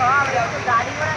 বাবা গাড়ি ঘোড়া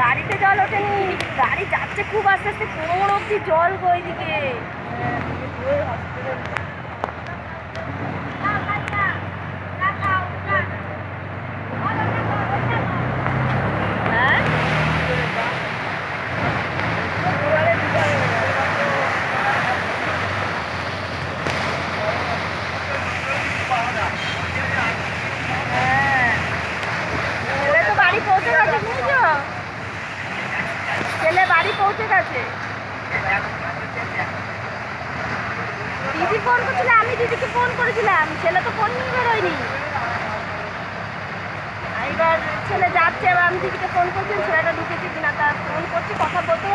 গাড়িতে জল ওঠেনি। গাড়ি যাচ্ছে খুব আস্তে আস্তে কোমর অব্দি জল গো এদিকে। হ্যাঁ বাড়ি আছে দিদি ফোন করছিল, আমি দিদিকে ফোন করেছিলাম। ছেলে তো ফোন নিয়ে বেরোয়নি। এবার ছেলে যাচ্ছে, এবার আমি দিদিকে ফোন করছি, ছেলেটা ঢুকেছে কিনা তার ফোন করছি, কথা বলতে